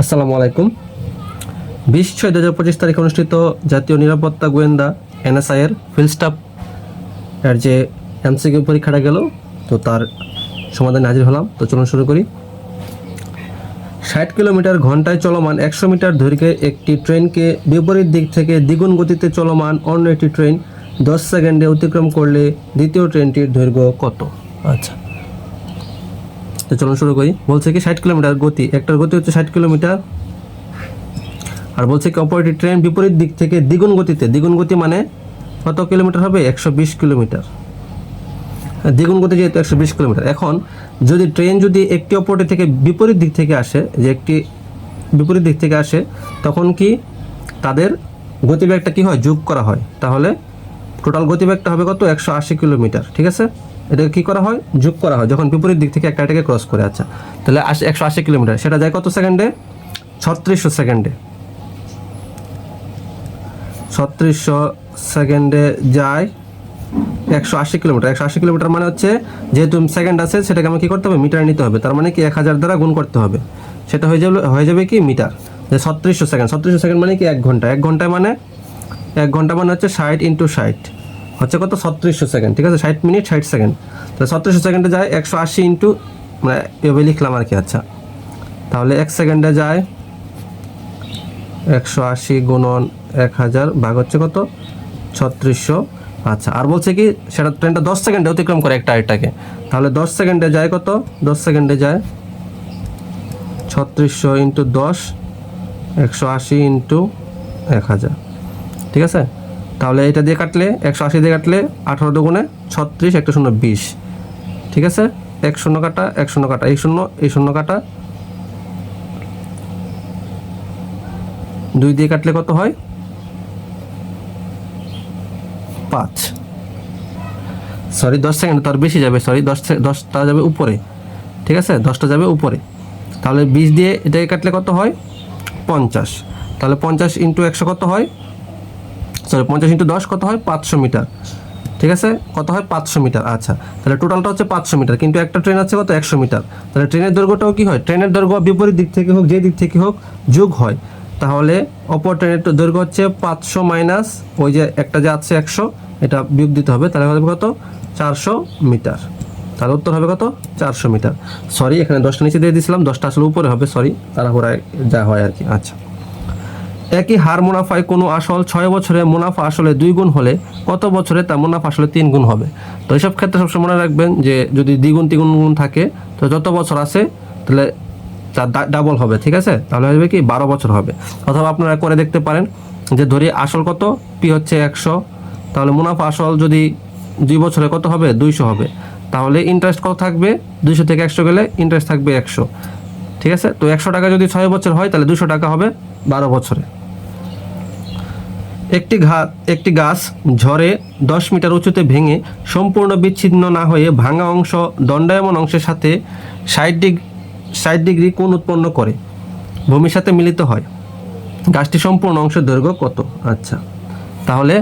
আসসালামু আলাইকুম। বিশ ছয় দু হাজার পঁচিশ তারিখে অনুষ্ঠিত জাতীয় নিরাপত্তা গোয়েন্দা এনএসআই এর ফিল্ড স্টাফ এর যে এমসিকিউ পরীক্ষাটা গেল, তো তার সমাধানে হাজির হলাম। তো চলুন শুরু করি। ষাট কিলোমিটার ঘন্টায় চলমান একশো মিটার দৈর্ঘ্যে একটি ট্রেনকে বিপরীত দিক থেকে দ্বিগুণ গতিতে চলমান অন্য একটি ট্রেন দশ সেকেন্ডে অতিক্রম করলে দ্বিতীয় ট্রেনটির দৈর্ঘ্য কত? আচ্ছা। তো চলুন শুরু করি। বলছে কি ষাট কিলোমিটার গতি একটার গতি হচ্ছে ষাট কিলোমিটার। আর বলছে কি অপরটি ট্রেন বিপরীত দিক থেকে দ্বিগুণ গতিতে। দ্বিগুণ গতি মানে কত কিলোমিটার হবে? একশো বিশ কিলোমিটার। হ্যাঁ, দ্বিগুণ গতি যেহেতু একশো বিশ কিলোমিটার। এখন যদি ট্রেন যদি একটি অপরটি থেকে বিপরীত দিক থেকে আসে যে একটি বিপরীত দিক থেকে আসে তখন কি তাদের গতিবেগটা কি হয়? যোগ করা হয়। তাহলে টোটাল গতিবেগটা হবে কত? একশো আশি কিলোমিটার। ঠিক আছে? এটাকে কি করা হয়? যোগ করা হয়। যখন বিপরীত দিক থেকে একটা এটাকে ক্রস করে আচ্ছা। তাহলে আশি একশো আশি কিলোমিটার। সেটা যায় কত সেকেন্ডে? ছত্রিশশো সেকেন্ডে। ছত্রিশশো সেকেন্ডে যায় একশো আশি কিলোমিটার। একশো আশি কিলোমিটার মানে হচ্ছে, যেহেতু সেকেন্ড আছে, সেটাকে আমাকে কী করতে হবে? মিটার নিতে হবে। তার মানে কি? এক হাজার দ্বারা গুণ করতে হবে। সেটা হয়ে যাবে হয়ে যাবে কি? মিটার। যে ছত্রিশশো সেকেন্ড। ছত্রিশশো সেকেন্ড মানে কি? এক ঘণ্টা। এক ঘন্টায় মানে এক ঘণ্টা মানে হচ্ছে ষাট ইন্টু ষাট। হচ্ছে কত? ছত্রিশশো সেকেন্ড। ঠিক আছে? ষাট মিনিট, ষাট সেকেন্ড। তাহলে ছত্রিশশো সেকেন্ডে যায় একশো আশি ইন্টু মানে এভাবে লিখলাম আর কি আচ্ছা। তাহলে এক সেকেন্ডে যায় একশো আশি গুণন এক হাজার ভাগ হচ্ছে কত? ছত্রিশশো। আচ্ছা আর বলছে কি, সেটা ট্রেনটা দশ সেকেন্ডে অতিক্রম করে একটা আরেকটাকে। তাহলে দশ সেকেন্ডে যায় কত? দশ সেকেন্ডে যায় ছত্রিশশো ইন্টু দশ, একশো আশি ইন্টু এক হাজার। ঠিক আছে? তাহলে এটা দিয়ে কাটলে, একশো আশি দিয়ে কাটলে আঠারো দুগুণে ছত্রিশ, একটা শূন্য বিশ। ঠিক আছে? এক শূন্য কাটা, এক শূন্য কাটা এই শূন্য এই শূন্য কাটা। দুই দিয়ে কাটলে কত হয়? পাঁচ। সরি দশ সেকেন্ড তার বেশি যাবে সরি দশ দশটা যাবে উপরে। ঠিক আছে? দশটা যাবে উপরে। তাহলে বিশ দিয়ে এটাকে কাটলে কত হয়? পঞ্চাশ। তাহলে পঞ্চাশ ইন্টু একশো কত হয়? সরি পঞ্চাশ ইন্টু দশ কত হয়? পাঁচশো মিটার। ঠিক আছে? কত হয়? পাঁচশো মিটার। আচ্ছা তাহলে টোটালটা হচ্ছে পাঁচশো মিটার। কিন্তু একটা ট্রেন আছে কত? একশো মিটার। তাহলে ট্রেনের দৈর্ঘ্যটাও কি হয়? ট্রেনের দৈর্ঘ্য বিপরীত দিক থেকে হোক যে দিক থেকে হোক, যোগ হয়। তাহলে অপর ট্রেনের দৈর্ঘ্য হচ্ছে পাঁচশো মাইনাস, ওই যে একটা যে আছে একশো, এটা বিয়োগ দিতে হবে। তাহলে হবে কত? চারশো মিটার। তার উত্তর হবে কত? চারশো মিটার। সরি এখানে দশটা নিচে দিয়ে দিয়েছিলাম দশটা আসলে উপরে হবে। সরি তারা তাড়াহুড়ায় যা হয় আর কি। আচ্ছা। একই হার মুনাফায় কোনো আসল ছয় বছরে মুনাফা আসলে দুই গুণ হলে কত বছরে তার মুনাফা আসলে তিন গুণ হবে? তো এইসব ক্ষেত্রে সবসময় মনে রাখবেন যে যদি দ্বিগুণ তিগুণ গুণ থাকে, তো যত বছর আছে তাহলে তার ডাবল হবে, ঠিক আছে? তাহলে হবে কি বারো বছর হবে। অথবা আপনারা করে দেখতে পারেন যে ধরি আসল কত? পি হচ্ছে একশো। তাহলে মুনাফা আসল যদি দুই বছরে কত হবে? দুইশো হবে। তাহলে ইন্টারেস্ট কত থাকবে? দুইশো থেকে একশো গেলে ইন্টারেস্ট থাকবে একশো। ঠিক আছে? তো একশো টাকা যদি ছয় বছর হয়, তাহলে দুশো টাকা হবে বারো বছরে। একটি ঘা, একটি গাছ ঝড়ে দশ মিটার উঁচুতে ভেঙে সম্পূর্ণ বিচ্ছিন্ন না হয়ে ভাঙা অংশ দণ্ডায়মন অংশের সাথে ষাট ডিগ্রি ষাট ডিগ্রি কোণ উৎপন্ন করে। ভূমির সাথে মিলিত হয়। গাছটি সম্পূর্ণ অংশের দৈর্ঘ্য কত? আচ্ছা তাহলে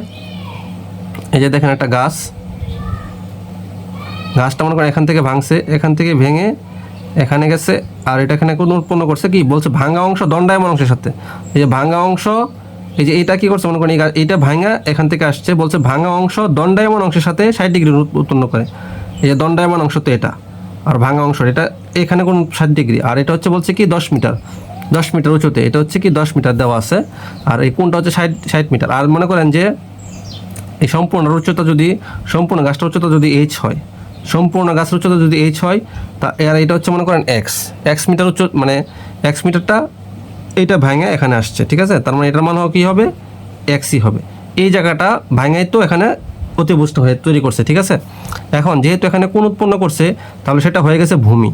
এই যে দেখেন একটা গাছ। গাছটা মনে করেন এখান থেকে ভাঙছে, এখান থেকে ভেঙে এখানে গেছে, আর এটা এখানে কোন উৎপন্ন করছে কি? বলছে ভাঙা অংশ, দণ্ডায়মান অংশের সাথে। এই যে ভাঙা অংশ, এই যে এটা কি করছে মনে করেন, এই গা- এইটা ভাঙা এখান থেকে আসছে, বলছে ভাঙা অংশ, দণ্ডায়মান অংশের সাথে ষাট ডিগ্রি উৎপন্ন করে। এই যে দণ্ডায়মান অংশ তো এটা, আর ভাঙা অংশ, এটা এখানে কোন ষাট ডিগ্রি, আর এটা হচ্ছে বলছে কি দশ মিটার দশ মিটার উঁচুতে, এটা হচ্ছে কি দশ মিটার দেওয়া আছে, আর এই কোনটা হচ্ছে ষাট ষাট মিটার। আর মনে করেন যে এই সম্পূর্ণ উচ্চতা যদি, সম্পূর্ণ গাছটার উচ্চতা যদি এইচ হয় সম্পূর্ণ গাছের উচ্চতা যদি এইচ হয়, তা আর এটা হচ্ছে মনে করেন এক্স এক্স মিটার উচ্চ মানে এক্স মিটারটা এইটা ভাঙে এখানে আসছে, ঠিক আছে? তার মানে এটার মান কী হবে? এক্সই হবে। এই জায়গাটা ভাঙাই তো এখানে অতিবুষ্ট হয়ে তৈরি করছে, ঠিক আছে? এখন যেহেতু এখানে কোন উৎপন্ন করছে, তাহলে সেটা হয়ে গেছে ভূমি,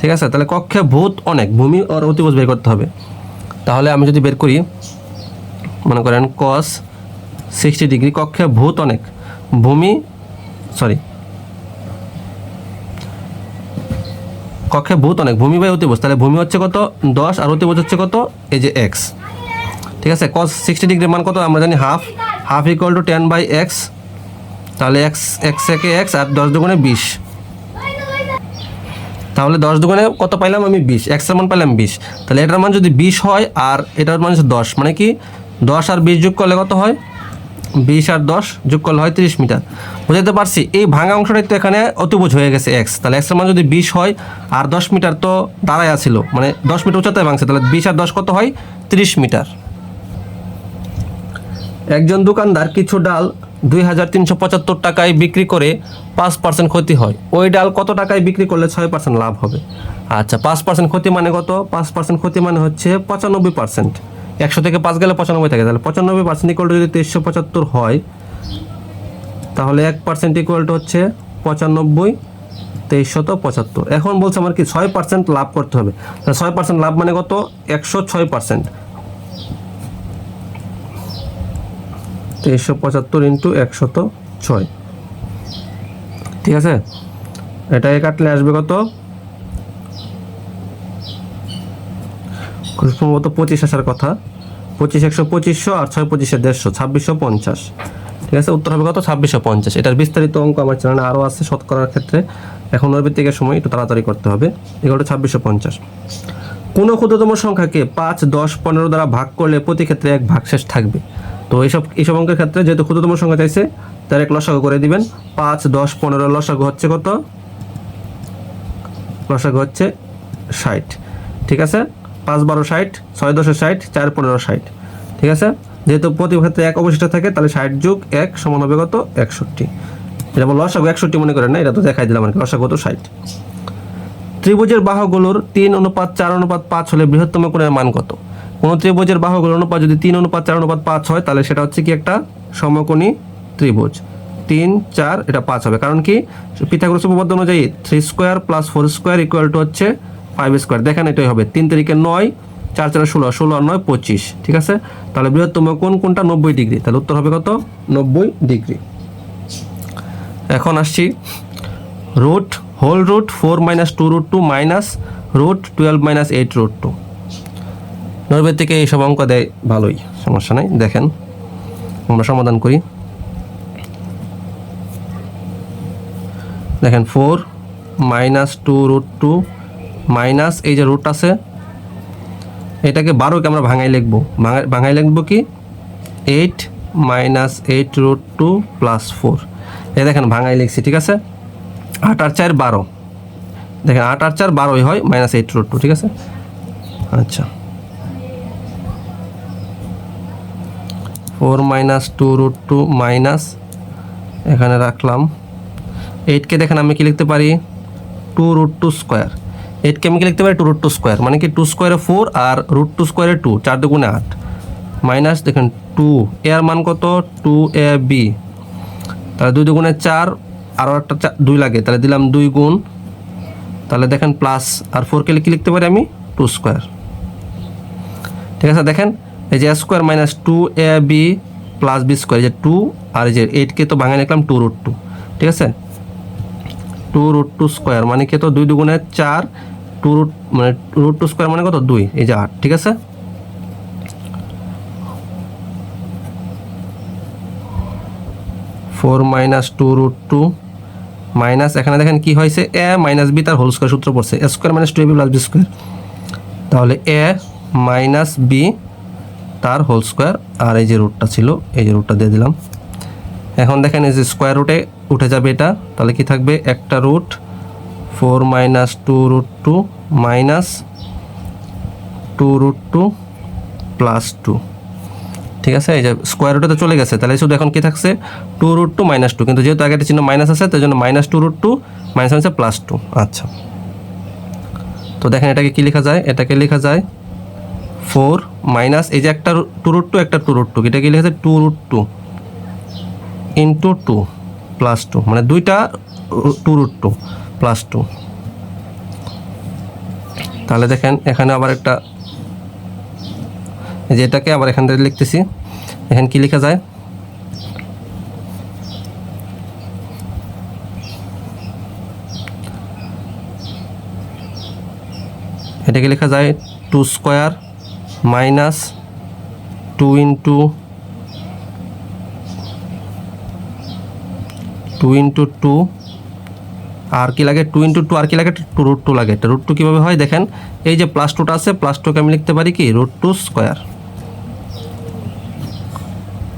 ঠিক আছে? তাহলে কক্ষে ভূত অনেক, ভূমি আর অতিবুজ বের করতে হবে। তাহলে আমি যদি বের করি, মনে করেন কস সিক্সটি ডিগ্রি কক্ষে ভূত অনেক, ভূমি সরি কক্ষে ভূত অনেক। ভূমি বাই অতিবোজ তাহলে ভূমি হচ্ছে কত? দশ আর অতিবোজ হচ্ছে কত? এই যে এক্স ঠিক আছে? কস সিক্সটি ডিগ্রির মান কত? আমরা জানি half half equal to ten by x তাহলে এক্স এক্স একে এক্স আর দশ দুগুণে বিশ। তাহলে দশ দুগুণে কত পাইলাম আমি বিশ? এক্সের মান পাইলাম বিশ। তাহলে এটার মান যদি বিশ হয় আর এটার মান হচ্ছে দশ। মানে কি? দশ আর বিশ যোগ করলে কত হয়? বিশ আর দশ যোগ করলে হয় তিরিশ মিটার। বুঝাতে পারছি, এই ভাঙা অংশটাই তো এখানে অতিভুজ হয়ে গেছে এক্স তাহলে এক্সের মান যদি বিশ হয়, আর দশ মিটার তো দাঁড়ায় আছিল মানে দশ মিটার উচ্চতায় ভাঙছে, তাহলে বিশ আর দশ কত হয়? তিরিশ মিটার। একজন দোকানদার কিছু ডাল দুই হাজার তিনশো পঁচাত্তর টাকায় বিক্রি করে পাঁচ পার্সেন্ট ক্ষতি হয়। ওই ডাল কত টাকায় বিক্রি করলে ছয় পার্সেন্ট লাভ হবে? আচ্ছা পাঁচ পার্সেন্ট ক্ষতি মানে কত? পাঁচ পার্সেন্ট ক্ষতি মানে হচ্ছে পঁচানব্বই পার্সেন্ট একশো থেকে পাঁচ গেলে পঁচানব্বই থাকে। তাহলে পঁচানব্বই পার্সেন্ট ইকুয়াল টু যদি তেইশশো পঁচাত্তর হয়, তাহলে এক পার্সেন্ট ইকুয়াল টু হচ্ছে পঁচানব্বই, তেইশশত পঁচাত্তর। এখন বলছে আমার কি ছয় পার্সেন্ট লাভ করতে হবে। তাহলে ছয় পার্সেন্ট লাভ মানে কত? একশো ছয় পার্সেন্ট তেইশশো পঁচাত্তর ইন্টু একশত ছয়। ঠিক আছে? এটাকে কাটলে আসবে কত? সম্ভবত পঁচিশ আসার কথা। পঁচিশ, একশো পঁচিশশো আর ছয় পঁচিশে দেড়শো, ছাব্বিশশো পঞ্চাশ। ঠিক আছে? উত্তর হবে কত? ছাব্বিশশো পঞ্চাশ। এটার বিস্তারিত অঙ্ক আমার চ্যানেলে আরও আছে শতকরার ক্ষেত্রে। এখন ভিত্তিকের সময় একটু তাড়াতাড়ি করতে হবে। এগুলো ছাব্বিশশো পঞ্চাশ। কোনো ক্ষুদ্রতম সংখ্যাকে পাঁচ, দশ, পনেরো দ্বারা ভাগ করলে প্রতি ক্ষেত্রে এক ভাগশেষ থাকবে। তো এইসব এইসব অঙ্কের ক্ষেত্রে যেহেতু ক্ষুদ্রতম সংখ্যা চাইছে তার এক লসাগু করে দিবেন। পাঁচ, দশ, পনেরো, লসাগু হচ্ছে কত? লসাগু হচ্ছে ষাট। ঠিক আছে? পাঁচ বারো ষাট, ছয় দশে ষাট, চার পনেরো ষাট। ঠিক আছে? যেহেতু প্রতি ক্ষেত্রে এক অবশিষ্ট থাকে, তাহলে ষাট যুগ এক সমান হবে কত? একষট্টি। এটা বল লসাগু একষট্টি মনে করেন না, এটা তো দেখাই দিলাম আর কি ষাট। ত্রিভুজের বাহুগুলোর তিন অনুপাত, চার অনুপাত, পাঁচ হলে বৃহত্তম কোণের মান কত? কোন ত্রিভুজের বাহুগুলোর অনুপাত যদি তিন অনুপাত, চার অনুপাত, পাঁচ হয়, তাহলে সেটা হচ্ছে কি একটা সমকোণী ত্রিভুজ। তিন, চার, এটা পাঁচ হবে। কারণ কি? পিথাগোরাস উপপাদ্য অনুযায়ী three square plus four square equal to হচ্ছে ফাইভ স্কোয়ার দেখেন এটাই হবে। তিন তারিখে নয়, চার চার ষোলো ষোলো আর নয়, পঁচিশ। ঠিক আছে? তাহলে বৃহত্তম কোন, কোনটা? নব্বই ডিগ্রি। তাহলে উত্তর হবে কত? নব্বই ডিগ্রি। এখন আসছি। Root, whole root, four minus two root two minus root twelve minus eight root two. নর্বে থেকে এইসব অঙ্ক দেয় ভালোই, সমস্যা নাই। দেখেন, আমরা সমাধান করি। দেখেন, four minus two root two minus এই যে রুট আছে, এটাকে বারোকে আমরা ভাঙাই লিখব। ভাঙাই- লিখব কি? Eight minus eight root two plus four এই দেখেন ভাঙাই লিখছি, ঠিক আছে? আট আর চার বারো। দেখেন আট আর চার বারোই হয় মাইনাস এইট রুট টু ঠিক আছে? আচ্ছা। Four minus two root two minus এখানে রাখলাম। এইটকে দেখেন আমি কি লিখতে পারি? টু রুট টু স্কোয়ার এইটকে আমি কি লিখতে পারি? টু রুট টু স্কোয়ার মানে কি টু স্কোয়ারে ফোর আর রুট টু স্কোয়ারে টু চার দুগুণে আট। মাইনাস দেখেন টু এর মান কত? টু এ বি তাহলে দুই দুগুণে চার, আরও একটা দুই লাগে, তাহলে দিলাম দুই গুণ। তাহলে দেখেন প্লাস আর ফোরকে কি লিখতে পারি আমি? টু স্কোয়ার ঠিক আছে, দেখেন, এই যে square minus two A B plus B square যে টু আর যে এইটকে তো ভাঙায় লিখলাম টু রুট টু ঠিক আছে? টু রুট টু স্কোয়ার মানে কি তো দুই দুগুণে চার টু রুট মানে রুট টু স্কোয়ার মানে কত? দুই। এই যে আট, ঠিক আছে? Four minus two root two minus এখানে দেখেন কি হয়েছে? এ মাইনাস বি তার হোল স্কোয়ার সূত্র পড়ছে। A square minus two A B plus B square তাহলে এ মাইনাস বি তার হোল স্কোয়ার আর এই যে রুটটা ছিল, এই যে রুটটা দিয়ে দিলাম। এখন দেখেন এই যে স্কোয়ার রুটে উঠে যাবে এটা। তাহলে কি থাকবে? একটা root four minus two root two minus two root two plus two. ঠিক আছে? এই যে স্কোয়ার রুটে তো চলে গেছে। তাহলে শুধু এখন কি থাকছে? Two root two minus two. কিন্তু যেহেতু আগে একটা চিহ্ন মাইনাস আছে, তাই জন্য minus two root two minus হচ্ছে প্লাস টু। আচ্ছা। তো দেখেন এটাকে কি লেখা যায়? এটাকে লেখা যায় ফোর মাইনাস এই যে একটা টু রুট টু, একটা টু রুট টু। এটাকে লেখা যায় two root two into two plus two. মানে দুইটা two root two. Plus two তাহলে দেখেন, এখানে আবার একটা, এই যে এটাকে আবার এখান থেকে লিখতেছি। এখানে কি লেখা যায়? এটাকে লেখা যায় two square minus two into two into two আর কি লাগে? টু ইন্টু টু আর কি লাগে? টু রুট টু লাগে। রুট টু কীভাবে হয়? দেখেন, এই যে প্লাস টুটা আছে প্লাস টুকে আমি লিখতে পারি কি? রুট টু স্কোয়ার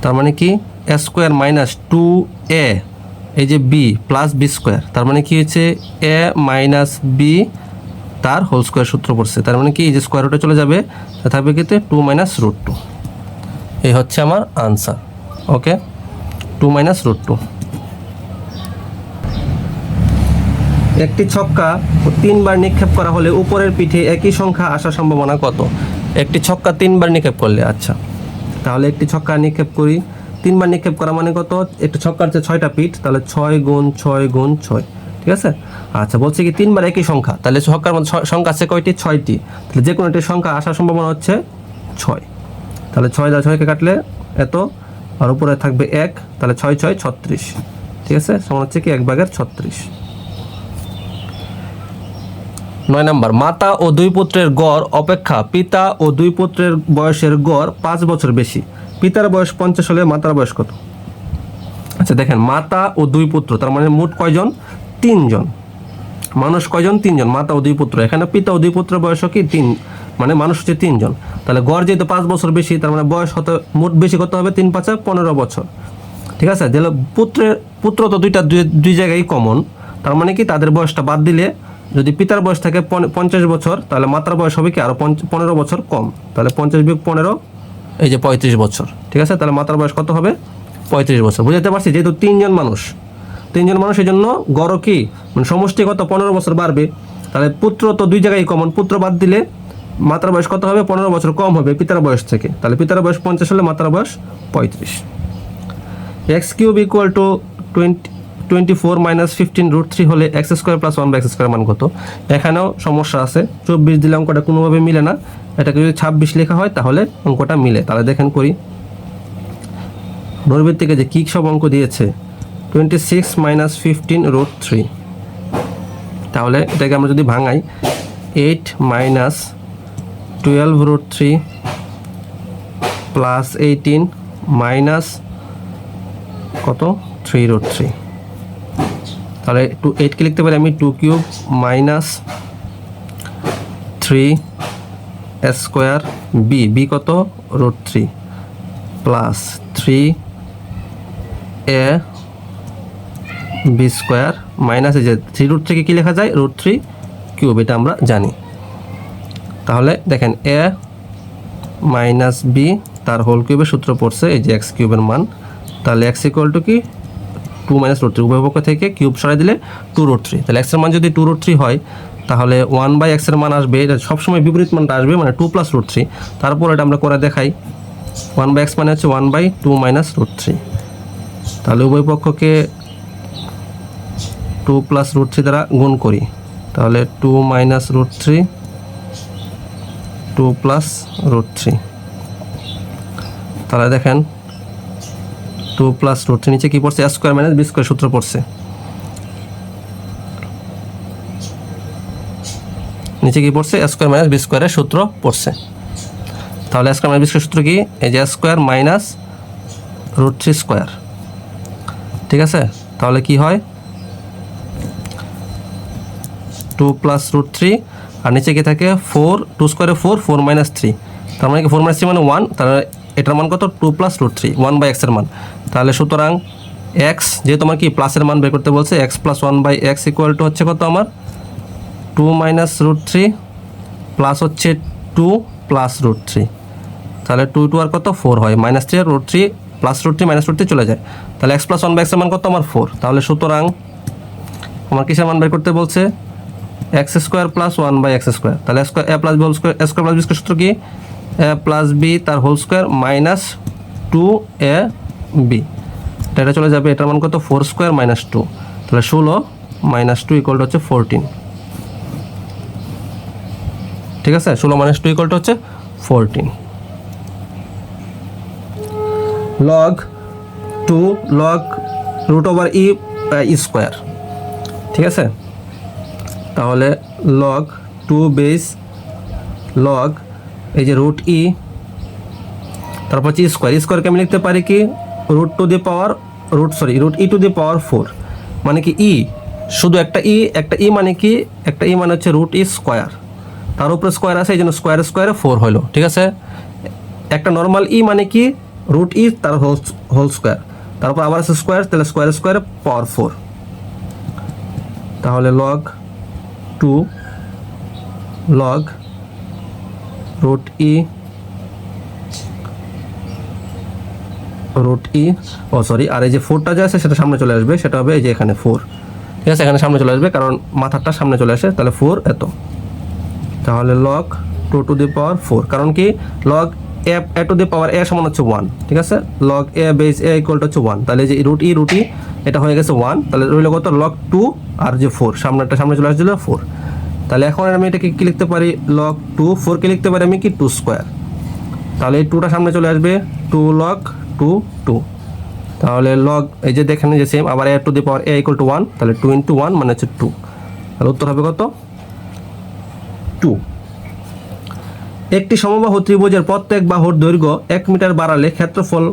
তার মানে কি? A square minus two A এই যে বি প্লাস বি স্কোয়ার তার মানে কি হচ্ছে এ মাইনাস বি তার হোল স্কোয়ার সূত্র পড়ছে। তার মানে কি? এই যে স্কোয়ার রুটে চলে যাবে থাকবে কিন্তু টু মাইনাস রুট টু এই হচ্ছে আমার answer okay two minus root two একটি ছক্কা তিনবার নিক্ষেপ করা হলে উপরের পিঠে একই সংখ্যা আসার সম্ভাবনা কত? একটি ছক্কা তিনবার নিক্ষেপ করলে আচ্ছা। তাহলে একটি ছক্কা নিক্ষেপ করি, তিনবার নিক্ষেপ করা মানে কত? একটি ছক্কার যে ছয়টা পিঠ, তাহলে ছয় গুণ ছয় গুণ ছয়, ঠিক আছে? আচ্ছা বলছে কি তিনবার একই সংখ্যা, তাহলে ছক্কার মধ্যে সংখ্যা আছে কয়টি? ছয়টি। তাহলে যে কোনো একটি সংখ্যা আসার সম্ভাবনা হচ্ছে ছয়। তাহলে ছয় দ্বারা ছয়কে কাটলে এত, আর উপরে থাকবে এক, তাহলে ছয় ছয়, ছত্রিশ, ঠিক আছে? সমান হচ্ছে কি এক ভাগের ছত্রিশ। নয় নাম্বার, মাতা ও দুই পুত্রের গড় অপেক্ষা পিতা ও দুই পুত্রের বয়সের গড় পাঁচ বছর বেশি। পিতার বয়স পঞ্চাশ হলে মাতার বয়স কত? আচ্ছা দেখেন, মাতা ও দুই পুত্র, তার মানে মোট কয়জন? তিনজন। মানুষ কয়জন? তিনজন, মাতা ও দুই পুত্র। এখানে পিতা ও দুই পুত্রের বয়স কি? তিন মানে মানুষ হচ্ছে তিনজন। তাহলে গড় যেহেতু পাঁচ বছর বেশি, তার মানে বয়স হতে, মোট বেশি কত হবে তিন পাঁচে পনেরো বছর। ঠিক আছে? তাহলে পুত্রের, পুত্র তো দুইটা দুই- দুই জায়গায় কমন তার মানে কি? তাদের বয়সটা বাদ দিলে যদি পিতার বয়স থাকে পঞ্চাশ বছর তাহলে মাতার বয়স হবে কি আরও পনেরো বছর কম। তাহলে পঞ্চাশ বিয়োগ পনেরো এই যে পঁয়ত্রিশ বছর। ঠিক আছে? তাহলে মাতার বয়স কত হবে? পঁয়ত্রিশ বছর। বুঝতে পারছি? যেহেতু তিনজন মানুষ। তিনজন মানুষ এই জন্য গড় কি? মানে সমষ্টি কত পনেরো বছর বাড়বে। তাহলে পুত্র তো দুই জায়গায় কমন পুত্র বাদ দিলে মাতার বয়স কত হবে? পনেরো বছর কম হবে পিতার বয়স থেকে। তাহলে পিতার বয়স পঞ্চাশ হলে মাতার বয়স পঁয়ত্রিশ। X cube equal to twenty twenty four minus fifteen root three হলে x square plus one by x square মান কত? এখানেও সমস্যা আছে। চব্বিশ দিলে অঙ্কটা কোনোভাবে মিলে না। এটাকে যদি ছাব্বিশ লেখা হয়, তাহলে অঙ্কটা মিলে। তাহলে দেখেন করি। নৈর্বেদ থেকে যে কী সব অঙ্ক দিয়েছে? Twenty six minus fifteen root three তাহলে এটাকে আমরা যদি ভাঙাই eight minus twelve root three plus eighteen minus কত? থ্রি রুট থ্রি তাহলে টু এইটকে লিখতে পারি আমি two cube minus three square B B কত? Root three plus three A B square minus এই যে থ্রি রুট থেকে কী লেখা যায়? রুট থ্রি কিউব এটা আমরা জানি। তাহলে দেখেন এ মাইনাস বি তার হোল কিউবের সূত্র পড়ছে, এই যে এক্স কিউবের মান। তাহলে এক্স ইকুয়াল টু কি? টু মাইনাস রোড থ্রি উভয় পক্ষ থেকে কিউব সরাই দিলে টু রোড থ্রি তাহলে এক্সের মান যদি টু রুট থ্রি হয়, তাহলে ওয়ান বাই এক্সের মান আসবে, এটা সবসময় বিপরীত মানটা আসবে মানে টু প্লাস রুট থ্রি তারপর এটা আমরা করে দেখাই। ওয়ান বাই এক্স মানে হচ্ছে one by two minus root three তাহলে উভয় পক্ষকে টু প্লাস রুট থ্রি দ্বারা গুণ করি। তাহলে two minus root three two plus root three তাহলে দেখেন টু প্লাস রুট থ্রি নিচে কী পড়ছে? A square minus B square সূত্র পড়ছে। নিচে কি পড়ছে? স্কোয়ার মাইনাস বি স্কোয়ারের সূত্র পড়ছে। তাহলে স্কোয়ার মাইনাস বি স্কোয়ার সূত্র কি? এই যে square minus root three square ঠিক আছে? তাহলে কি হয়? টু প্লাস রুট থ্রি আর নিচে কি থাকে? ফোর টু স্কোয়ারে ফোর ফোর মাইনাস থ্রি তার মানে কি? ফোর মাইনাস থ্রি মানে ওয়ান তাহলে এটার মান কত? Two plus root three one by এক্সের মান। তাহলে সুতরাং এক্স যেহেতু আমার কি প্লাসের মান বের করতে বলছে x plus one by x equal to হচ্ছে কত আমার? Two minus root three plus হচ্ছে টু প্লাস রুট থ্রি তাহলে টু টু আর কত? ফোর হয়। মাইনাস থ্রি আর root three plus root three minus root three চলে যায়। তাহলে এক্স প্লাস ওয়ান বাই এক্সের মান কত আমার? ফোর তাহলে সুতরাং আমার কিসের মান বের করতে বলছে? X square plus one by x square তাহলে square A plus B square square plus B square সূত্র কি? প্লাস বি তার whole square minus two A B এটা চলে যাবে, এটার মান কত? ফোর স্কোয়ার মাইনাস টু তাহলে ষোলো মাইনাস টু ইকুয়াল হচ্ছে ফোরটিন ঠিক আছে? ষোলো মাইনাস টু ইকুয়াল হচ্ছে fourteen log two log root over E square ঠিক আছে? তাহলে লগ টু বেস লগ এই যে রুট ই তারপর হচ্ছে স্কোয়ার স্কোয়ারকে আমি লিখতে পারি কি? Root two the power root sorry root E two the power four মানে কি ই শুধু একটা ই একটা ই মানে কি? একটা ই মানে হচ্ছে রুট ই স্কোয়ার তার উপরে স্কোয়ার আছে, এই জন্য স্কোয়ার স্কোয়ারে ফোর হলো, ঠিক আছে? একটা নর্মাল ই মানে কি? রুট ই তার হোল হোল স্কোয়ার তারপর আবার আছে স্কোয়ার তাহলে স্কোয়ার স্কোয়ারে পাওয়ার ফোর তাহলে log two log root E root E, oh sorry, আর এই যে ফোরটা যে আছে সেটা সামনে চলে আসবে, সেটা হবে এই যে এখানে ফোর ঠিক আছে, এখানে সামনে চলে আসবে, কারণ মাথাটা সামনে চলে আসে, তাহলে ফোর এত। তাহলে log two two the power four কারণ কি? Log A A two the power এ সমান হচ্ছে ওয়ান ঠিক আছে? Log A base A equal হচ্ছে ওয়ান তাহলে যে রুট ই রুট ই এটা হয়ে গেছে ওয়ান তাহলে রইল কত? লগ টু আর যে ফোর সামনেটা সামনে চলে আসছিল ফোর তাহলে এখন আমি এটাকে কি লিখতে পারি? লক টু ফোরকে লিখতে পারি আমি কি? টু স্কোয়ার তাহলে এই টুটা সামনে চলে আসবে। টু লক টু টু তাহলে লগ এই যে দেখেন যে সেম আবার A two the power A equal to one তাহলে টু ইন্টু ওয়ান মানে হচ্ছে টু তাহলে উত্তর হবে কত? টু একটি সমবাহু ত্রিভুজের প্রত্যেক বাহুর দৈর্ঘ্য এক মিটার বাড়ালে ক্ষেত্রফল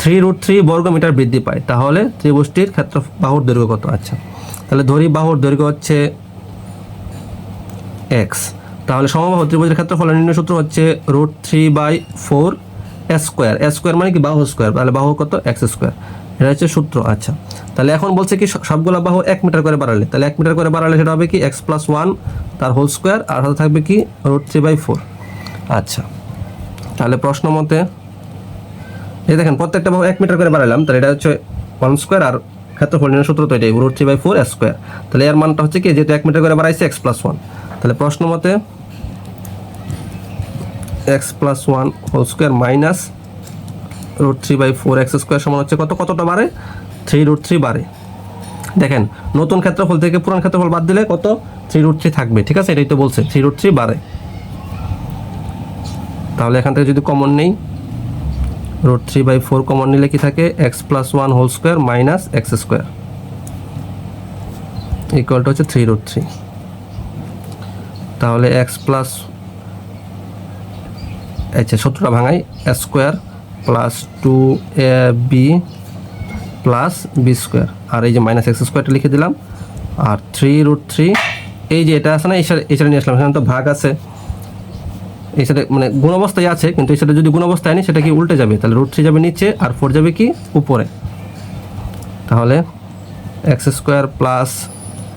থ্রি রুট থ্রি বর্গ মিটার বৃদ্ধি পায়। তাহলে ত্রিভুজটির ক্ষেত্র বাহুর দৈর্ঘ্য কত? আচ্ছা। তাহলে ধরি বাহুর দৈর্ঘ্য হচ্ছে এক্স তাহলে সমবাহু ত্রিভুজের ক্ষেত্রফলের নির্ণয় সূত্র হচ্ছে root three by four square square মানে কি? বাহু স্কোয়ার তাহলে বাহু কত? এক্স স্কোয়ার এটা হচ্ছে সূত্র আচ্ছা। তাহলে এখন বলছে কি সবগুলো বাহু এক মিটার করে বাড়ালে। তাহলে এক মিটার করে বাড়ালে সেটা হবে কি? এক্স প্লাস ওয়ান তার হোল স্কোয়ার আর হাতে থাকবে কি? রুট থ্রি বাই ফোর আচ্ছা। তাহলে প্রশ্ন মতে, এই দেখেন, প্রত্যেকটা বাহু এক মিটার করে বাড়ালাম, তাহলে এটা হচ্ছে ওয়ান স্কোয়ার আর ক্ষেত্রফল নির্ণয় সূত্র তো এটাই root three by four square তাহলে এর মানটা হচ্ছে কি? যেহেতু এক মিটার করে বাড়াইছে এক্স প্লাস ওয়ান তাহলে প্রশ্ন মতে x plus one whole square minus root three by four x square সমান হচ্ছে কত? কতটা বাড়ে? থ্রি রুট থ্রি বাড়ে। দেখেন, নতুন ক্ষেত্রফল থেকে পুরান ক্ষেত্রফল বাদ দিলে কত? থ্রি রুট থ্রি থাকবে, ঠিক আছে? এটাই তো বলছে থ্রি রুট থ্রি বাড়ে। তাহলে এখান থেকে যদি কমন নেই root three by four common নিলে কি থাকে? X plus one whole square minus x square ইকুয়ালটা হচ্ছে থ্রি রুট থ্রি তাহলে এক্স প্লাস আচ্ছা সত্তরটা ভাঙাই square plus two A B plus B square আর এই যে মাইনাস এক্স স্কোয়ারটা লিখে দিলাম, আর থ্রি রুট থ্রি এই যে এটা আছে না, এই সাথে নিয়ে আসলাম সেখানে তো ভাগ আছে। এই সাথে মানে গুণ অবস্থায় আছে, কিন্তু এই সাথে যদি গুণ অবস্থায় আনি, সেটা কি উল্টে যাবে? তাহলে রুট থ্রি যাবে নিচে, আর ফোর যাবে কি উপরে। তাহলে x square plus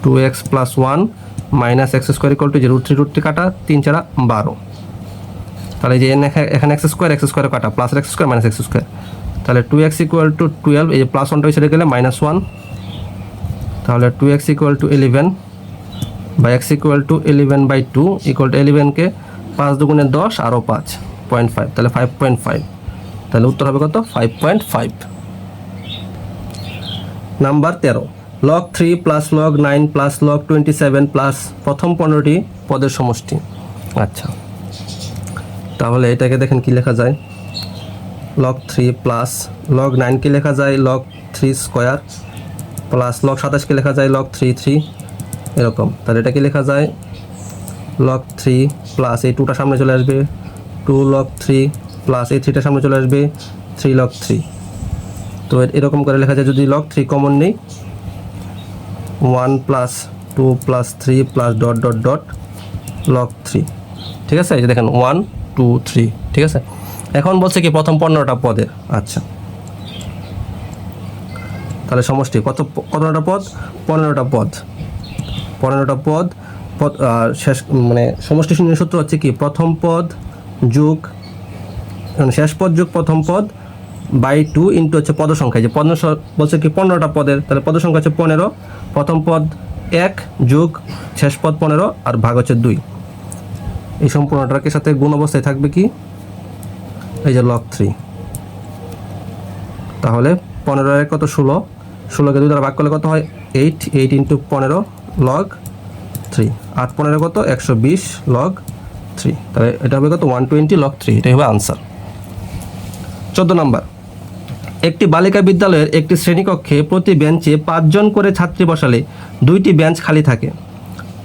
two x plus one minus x square equal to যে রুট থ্রি রুট থ্রি কাটা তিন চারা বারো। তাহলে যে এখানে এক্স স্কোয়ার এক্স স্কোয়ার কাটা plus x square minus x square. তাহলে two x equal to twelve এই যে প্লাস ওয়ানটা সাইডে গেলে মাইনাস ওয়ান তাহলে two x equal to eleven বা x equal to eleven by two equal to ইলেভেনকে পাঁচ দুগুণে দশ আরও পাঁচ পয়েন্ট ফাইভ তাহলে ফাইভ পয়েন্ট ফাইভ তাহলে উত্তর হবে কত? ফাইভ পয়েন্ট ফাইভ নাম্বার তেরো। Log three plus log nine plus log twenty seven plus প্রথম পনেরোটি পদের সমষ্টি। আচ্ছা। তাহলে এটাকে দেখেন কি লেখা যায়? Log three plus log nine কি লেখা যায়? Log three square plus log সাতাশকে লেখা যায়? লগ থ্রি থ্রি এরকম। তাহলে এটা কি লেখা যায়? লগ থ্রি প্লাস এই টুটা সামনে চলে আসবে। টু লগ থ্রি প্লাস এই থ্রিটা সামনে চলে আসবে। থ্রি লগ থ্রি তো এরকম করে লেখা যায়। যদি লগ থ্রি কমন নেই one plus two plus three plus dot dot dot log three. ঠিক আছে? এই যে দেখেন, ওয়ান, টু, থ্রি। ঠিক আছে? এখন বলছে কি, প্রথম পনেরোটা পদের আচ্ছা। তাহলে সমষ্টি, কত কতটা পদ? পনেরোটা পদ। পনেরোটা পদ পদ শেষ মানে সমষ্টি শূন্য সূত্র হচ্ছে কি, প্রথম পদ যোগ মানে শেষ পদ যোগ প্রথম পদ বাই টু ইন্টু হচ্ছে পদ সংখ্যা। যে পদ বলছে কি পনেরোটা পদের, তাহলে পদ সংখ্যা হচ্ছে পনেরো। প্রথম পদ এক যোগ, শেষ পদ পনেরো আর ভাগ হচ্ছে দুই। এই সম্পূর্ণটাকে সাথে গুণ অবস্থায় থাকবে কি? এই যে লক থ্রি তাহলে পনেরো এর কত ষোলো? ষোলোকে দুই দ্বারা ভাগ করলে কত হয়? এইট এইট ইন্টু পনেরো লগ থ্রি আট পনেরো কত? একশো বিশ লগ থ্রি তাহলে এটা হবে কত? ওয়ান টোয়েন্টি লগ থ্রি এটাই হবে আনসার চোদ্দ নাম্বার। একটি বালিকা বিদ্যালয়ের একটি শ্রেণীকক্ষে প্রতি বেঞ্চে পাঁচজন করে ছাত্রী বসালে দুইটি বেঞ্চ খালি থাকে।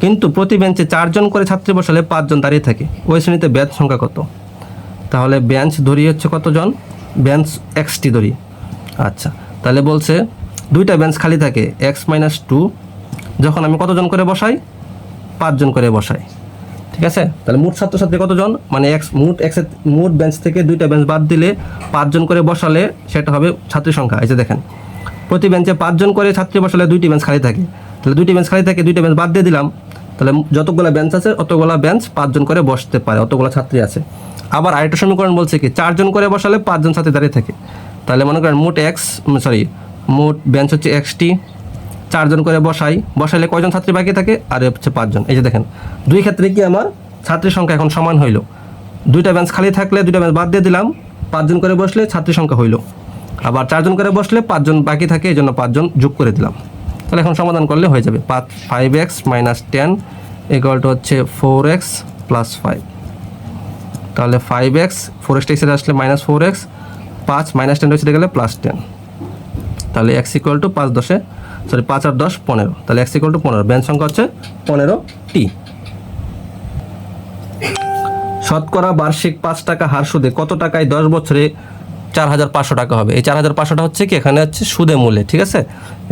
কিন্তু প্রতি বেঞ্চে চারজন করে ছাত্রী বসালে পাঁচজন দাঁড়িয়ে থাকে। ওই শ্রেণীতে বেঞ্চ সংখ্যা কত? তাহলে বেঞ্চ ধরি হচ্ছে কতজন? বেঞ্চ এক্সটি ধরি আচ্ছা তাহলে বলছে দুইটা বেঞ্চ খালি থাকে, এক্স মাইনাস টু, যখন আমি কতজন করে বসাই? পাঁচজন করে বসাই। ঠিক আছে? তাহলে মোট ছাত্রছাত্রী কতজন? মানে এক্স মোট এক মোট বেঞ্চ থেকে দুইটা বেঞ্চ বাদ দিলে পাঁচজন করে বসালে সেটা হবে ছাত্রী সংখ্যা। এই যে দেখেন, প্রতি বেঞ্চে পাঁচজন করে ছাত্রী বসালে দুইটি বেঞ্চ খালি থাকে। তাহলে দুইটি বেঞ্চ খালি থাকে, দুইটা বেঞ্চ বাদ দিয়ে দিলাম। তাহলে যতগুলো বেঞ্চ আছে, অতগুলো বেঞ্চ পাঁচজন করে বসতে পারে, অতগুলো ছাত্রী আছে। আবার আরেকটা সমীকরণ বলছে কি, চারজন করে বসালে পাঁচজন ছাত্রী দাঁড়িয়ে থাকে। তাহলে মনে করেন মোট এক্স সরি মোট বেঞ্চ হচ্ছে এক্সটি চারজন করে বসাই। বসাইলে কয়জন ছাত্রী বাকি থাকে? আর হচ্ছে পাঁচজন। এই যে দেখেন, দুই ক্ষেত্রে কি আমার? ছাত্রীর সংখ্যা এখন সমান হইল। দুইটা বেঞ্চ খালি থাকলে দুইটা বেঞ্চ বাদ দিয়ে দিলাম। পাঁচজন করে বসলে ছাত্রী সংখ্যা হইল। আবার চারজন করে বসলে পাঁচজন বাকি থাকে, এই জন্য পাঁচজন যোগ করে দিলাম। তাহলে এখন সমাধান করলে হয়ে যাবে পাঁচ five x minus ten equal to হচ্ছে ফোর এক্স প্লাস ফাইভ তাহলে ফাইভ এক্স ফোর এক্স টেক্সে আসলে মাইনাস ফোর এক্স পাঁচ মাইনাস টেন রেখে গেলে প্লাস টেন তাহলে এক্স ইকুয়াল টু পাঁচ দশে সরি পাঁচ আর দশ পনেরো। তাহলে এক্স ইকুয়াল টু পনেরো। ব্যান সংখ্যা হচ্ছে পনেরো টি শতকরা বার্ষিক পাঁচ টাকা হার সুদে কত টাকায় দশ বছরে চার হাজার পাঁচশো টাকা হবে? এই চার হাজার পাঁচশোটা হচ্ছে কি? এখানে হচ্ছে সুদে মূলে, ঠিক আছে?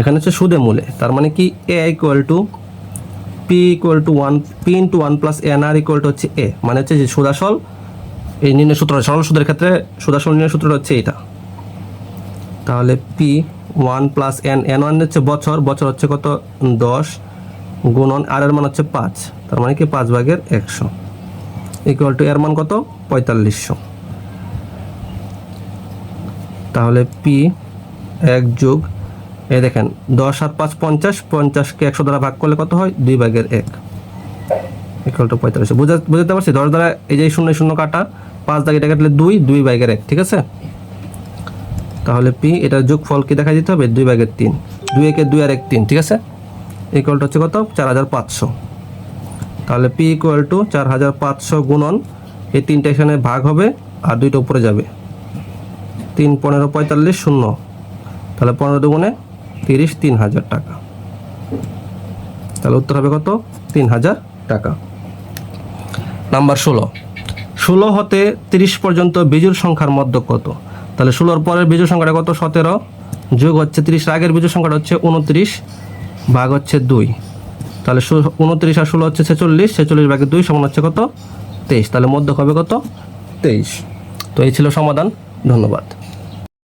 এখানে হচ্ছে সুদে মূলে। তার মানে কি? A equal to P equal to one P into one plus N R equal to হচ্ছে এ মানে হচ্ছে যে সুদাসল, এই নির্ণয় সূত্র, সরল সুদের ক্ষেত্রে সুদাসল নির্ণয় সূত্রটা হচ্ছে এটা। তাহলে P one plus N N one হচ্ছে বছর বছর হচ্ছে কত? দশ, গুণন আর এর মান হচ্ছে পাঁচ, তার মানে কি? পাঁচ ভাগের একশো। ইকুয়াল টু এর মান কত? পঁয়তাল্লিশশো। তাহলে পি এক যোগ, এই দেখেন, দশ আর পাঁচ পঞ্চাশ, পঞ্চাশকে একশো দ্বারা ভাগ করলে কত হয়? দুই ভাগের এক। ইকুয়াল টু পঁয়তাল্লিশশো। বুঝা বুঝতে পারছি? দশ দ্বারা এই যে শূন্য শূন্য কাটা, পাঁচ দাগে কাটলে দুই দুই ভাগের এক, ঠিক আছে? তাহলে পি এটার যোগফল কি দেখা দিতে হবে? দুই ভাগের তিন। দুই একে দুই আর এক তিন, ঠিক আছে? ইকুয়ালটা হচ্ছে কত? চার হাজার পাঁচশো। তাহলে পি ইকুয়াল টু চার হাজার পাঁচশো গুণন, এই তিনটা এখানে ভাগ হবে আর দুইটা উপরে যাবে। তিন পনেরো পঁয়তাল্লিশ শূন্য। তাহলে পনেরো দুগুণে তিরিশ তিন হাজার টাকা। তাহলে উত্তর হবে কত? তিন হাজার টাকা। নাম্বার ষোলো। ষোলো হতে তিরিশ পর্যন্ত বিজুর সংখ্যার মধ্য কত? তাহলে ষোলোর পরের বীজ সংখ্যাটা কত? সতেরো। যোগ হচ্ছে তিরিশ। আগের বীজ সংখ্যাটা হচ্ছে উনত্রিশ। ভাগ হচ্ছে দুই। তাহলে উনত্রিশ আর ষোলো হচ্ছে ছেচল্লিশ। ছেচল্লিশ ভাগের দুই সমান হচ্ছে কত? তেইশ। তাহলে মধ্যক হবে কত? তেইশ। তো এই ছিল সমাধান। ধন্যবাদ।